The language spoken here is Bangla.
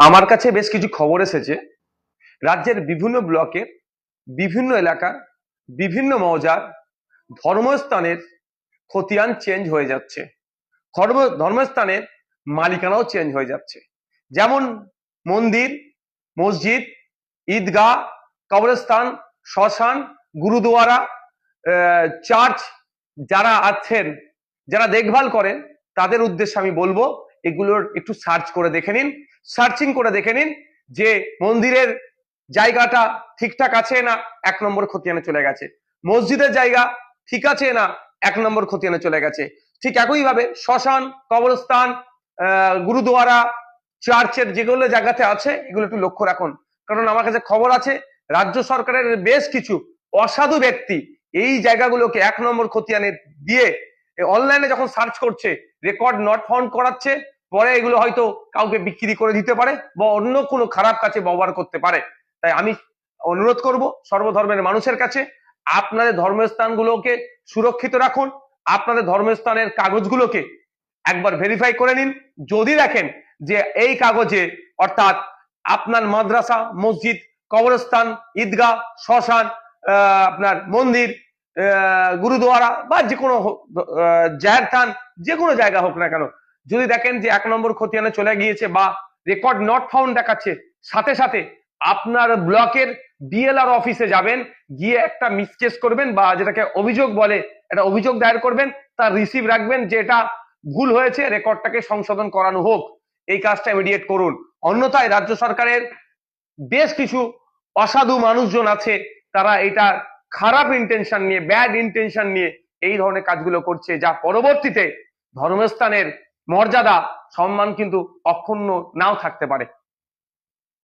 আমার কাছে বেশ কিছু খবর এসেছে। রাজ্যের বিভিন্ন ব্লকের বিভিন্ন এলাকার, বিভিন্ন মৌজার ধর্মস্থানের খতিয়ান চেঞ্জ হয়ে যাচ্ছে। ধর্ম, ধর্মস্থানের মালিকানাও চেঞ্জ হয়ে যাচ্ছে। যেমন মন্দির, মসজিদ, ঈদগাহ, কবরস্থান, শ্মশান, গুরুদুয়ারা চার্চ যারা আছেন, যারা দেখভাল করেন, তাদের উদ্দেশ্যে আমি বলব এগুলোর একটু সার্চ করে দেখে নিন। সার্চিং করে দেখে নিন যে মন্দিরের জায়গাটা ঠিকঠাক আছে না এক নম্বর খতিয়ানে চলে গেছে। মসজিদের জায়গা ঠিক আছে না এক নম্বর খতিয়ানে চলে গেছে। ঠিক একইভাবে শ্মশান, কবরস্থান গুরুদুয়ারা, চার্চের যেগুলো জায়গাতে আছে, এগুলো একটু লক্ষ্য রাখুন। কারণ আমার কাছে খবর আছে, রাজ্য সরকারের বেশ কিছু অসাধু ব্যক্তি এই জায়গাগুলোকে এক নম্বর খতিয়ানে দিয়ে অনলাইনে যখন সার্চ করছে রেকর্ড নট ফাউন্ড করাচ্ছে, পরে এগুলো হয়তো কাউকে বিক্রি করে দিতে পারে বা অন্য কোনো খারাপ কাছে ব্যবহার করতে পারে। তাই আমি অনুরোধ করব সর্বধর্মের মানুষের কাছে, আপনাদের ধর্মস্থানগুলোকে সুরক্ষিত রাখুন, আপনাদের ধর্মস্থানের কাগজগুলোকে একবার ভেরিফাই করে নিন। যদি দেখেন যে এই কাগজে অর্থাৎ আপনার মাদ্রাসা, মসজিদ, কবরস্থান, ঈদগাহ, শ্মশান আপনার মন্দির গুরুদুয়ারা বা যে কোনো জাহের থান যে কোনো জায়গা হোক না কেন, যদি দেখেন যে এক নম্বর খতিয়ানে চলে গিয়েছে বা রেকর্ড নট ফাউন্ড দেখাচ্ছে, সাথে সাথে আপনার ব্লকের বিএলআর অফিসে যাবেন, গিয়ে একটা মিসকেস করবেন বা যেটাকে অভিযোগ বলে, একটা অভিযোগ দায়ের করবেন, তার রিসিভ রাখবেন যে এটা ভুল হয়েছে, রেকর্ডটাকে সংশোধন করানো হোক। এই কাজটা ইমিডিয়েট করুন। অন্যথায় রাজ্য সরকারের বেশ কিছু অসাধু মানুষজন আছে, তারা এটা খারাপ ইন্টেনশন নিয়ে ব্যাড ইন্টেনশন নিয়ে এই ধরনের কাজগুলো করছে, যা পরবর্তীতে ধর্মস্থানের মর্যাদা, সম্মান কিন্তু অক্ষুণ্ণ নাও থাকতে পারে।